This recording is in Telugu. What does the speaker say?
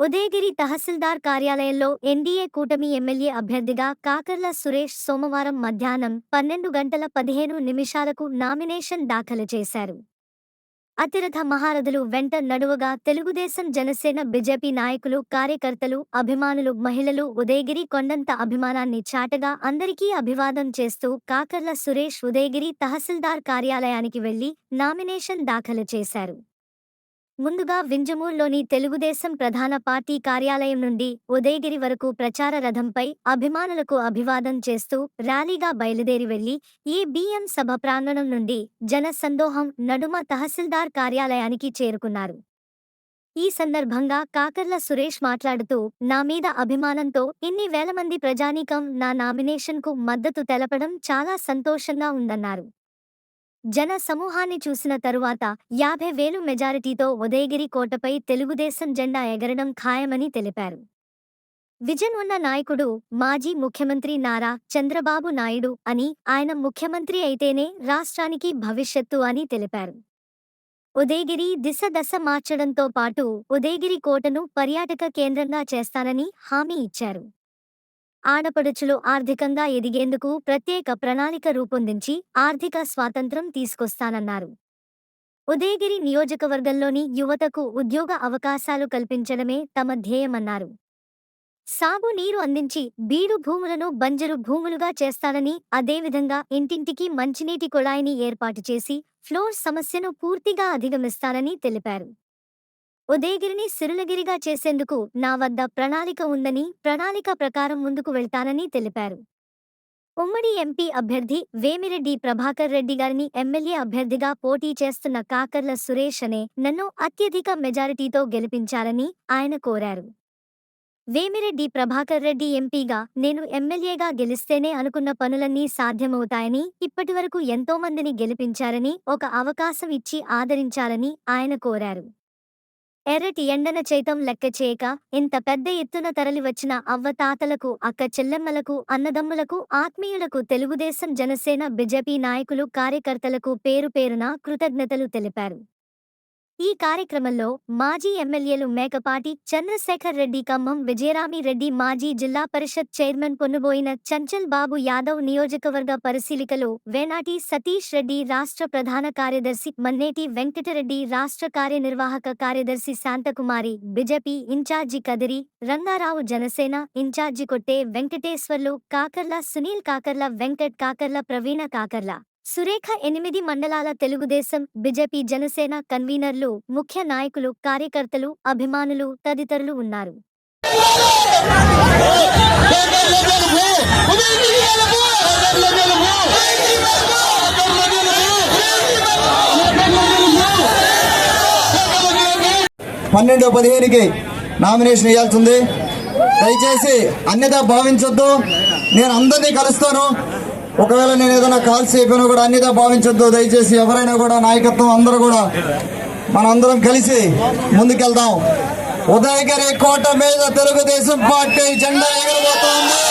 ఉదయగిరి తహసీల్దార్ కార్యాలయంలో ఎన్డీఏ కూటమి ఎమ్మెల్యే అభ్యర్థిగా కాకర్ల సురేష్ సోమవారం మధ్యాహ్నం పన్నెండు గంటల పదిహేను నిమిషాలకు నామినేషన్ దాఖలు చేశారు. అతిరథ మహారథులు వెంట నడువగా తెలుగుదేశం జనసేన బీజేపీ నాయకులు కార్యకర్తలు అభిమానులు మహిళలు ఉదయగిరి కొండంత అభిమానాన్ని చాటగా అందరికీ అభివాదం చేస్తూ కాకర్ల సురేష్ ఉదయగిరి తహసీల్దార్ కార్యాలయానికి వెళ్ళి నామినేషన్ దాఖలు చేశారు. ముందుగా వింజమూర్లోని తెలుగుదేశం ప్రధాన పార్టీ కార్యాలయం నుండి ఉదయగిరి వరకు ప్రచార రథంపై అభిమానులకు అభివాదం చేస్తూ ర్యాలీగా బయలుదేరి వెళ్ళి ఈ బిఎం సభ ప్రాంగణం నుండి జనసందోహం నడుమ తహసీల్దార్ కార్యాలయానికి చేరుకున్నారు. ఈ సందర్భంగా కాకర్ల సురేష్ మాట్లాడుతూ నా మీద అభిమానంతో ఇన్ని వేల మంది ప్రజానీకం నా నామినేషన్కు మద్దతు తెలపడం చాలా సంతోషంగా ఉందన్నారు. జన సమూహాన్ని చూసిన తరువాత యాభై వేలు మెజారిటీతో ఉదయగిరి కోటపై తెలుగుదేశం జెండా ఎగరడం ఖాయమని తెలిపారు. విజన్ ఉన్న నాయకుడు మాజీ ముఖ్యమంత్రి నారా చంద్రబాబు నాయుడు అని ఆయన ముఖ్యమంత్రి అయితేనే రాష్ట్రానికి భవిష్యత్తు అని తెలిపారు. ఉదయగిరి దిశ దశ మార్చడంతో పాటు ఉదయగిరి కోటను పర్యాటక కేంద్రంగా చేస్తానని హామీ ఇచ్చారు. ఆడపడుచులు ఆర్థికంగా ఎదిగేందుకు ప్రత్యేక ప్రణాళిక రూపొందించి ఆర్థిక స్వాతంత్రం తీసుకొస్తానన్నారు. ఉదయగిరి నియోజకవర్గంలోని యువతకు ఉద్యోగ అవకాశాలు కల్పించడమే తమ ధ్యేయమన్నారు. సాగు నీరు అందించి బీడు భూములను బంజరు భూములుగా చేస్తానని అదేవిధంగా ఇంటింటికి మంచినీటి కుళాయిని ఏర్పాటు చేసి ఫ్లోర్ సమస్యను పూర్తిగా అధిగమిస్తానని తెలిపారు. ఉదయగిరిని సిరులగిరిగా చేసేందుకు నా వద్ద ప్రణాళిక ఉందని ప్రణాళిక ప్రకారం ముందుకు వెళ్తానని తెలిపారు. ఉమ్మడి ఎంపీ అభ్యర్థి వేమిరెడ్డి ప్రభాకర్ రెడ్డి గారిని ఎమ్మెల్యే అభ్యర్థిగా పోటీ చేస్తున్న కాకర్ల సురేష్ అనే నన్ను అత్యధిక మెజారిటీతో గెలిపించాలని ఆయన కోరారు. వేమిరెడ్డి ప్రభాకర్ రెడ్డి ఎంపీగా నేను ఎమ్మెల్యేగా గెలిస్తేనే అనుకున్న పనులన్నీ సాధ్యమవుతాయని ఇప్పటివరకు ఎంతోమందిని గెలిపించారని ఒక అవకాశం ఇచ్చి ఆదరించాలని ఆయన కోరారు. ఎర్రటి ఎండన చైతం లెక్క చేయక ఇంత పెద్ద ఎత్తున తరలివచ్చిన అవ్వతాతలకు అక్క చెల్లెమ్మలకు అన్నదమ్ములకు ఆత్మీయులకు తెలుగుదేశం జనసేన బీజేపీ నాయకులు కార్యకర్తలకు పేరు పేరున కృతజ్ఞతలు తెలిపారు. ఈ కార్యక్రమంలో మాజీ ఎమ్మెల్యేలు మేకపాటి చంద్రశేఖర్ రెడ్డి ఖమ్మం విజయరామి రెడ్డి మాజీ జిల్లా పరిషత్ చైర్మన్ పొన్నుబోయిన చంచల్ బాబు యాదవ్ నియోజకవర్గ పరిశీలికలు వేనాటి సతీష్ రెడ్డి రాష్ట్ర ప్రధాన కార్యదర్శి మన్నేటి వెంకటరెడ్డి రాష్ట్ర కార్యనిర్వాహక కార్యదర్శి Shanthakumari BJP in charge Kadiri Rangarao Janasena in charge Kotte Venkateswarlu Kakarla Sunil Kakarla Venkat Kakarla ప్రవీణ కాకర్ల సురేఖ ఎనిమిది మండలాల తెలుగుదేశం బీజేపీ జనసేన కన్వీనర్లు ముఖ్య నాయకులు కార్యకర్తలు అభిమానులు తదితరులు ఉన్నారు. పన్నెండు పదిహేనుకి నామినేషన్ వేయాల్సింది దయచేసి అన్యత భావించొద్దు. నేను అందరినీ కలుస్తాను. ఒకవేళ నేను ఏదైనా కాల్స్ అయిపోయినా కూడా అన్నిదా భావించద్దు. దయచేసి ఎవరైనా కూడా నాయకత్వం అందరూ కూడా మనందరం కలిసి ముందుకెళ్దాం. ఉదయగిరి కోట మీద తెలుగుదేశం పార్టీ జెండా ఎగిరిపోతుంది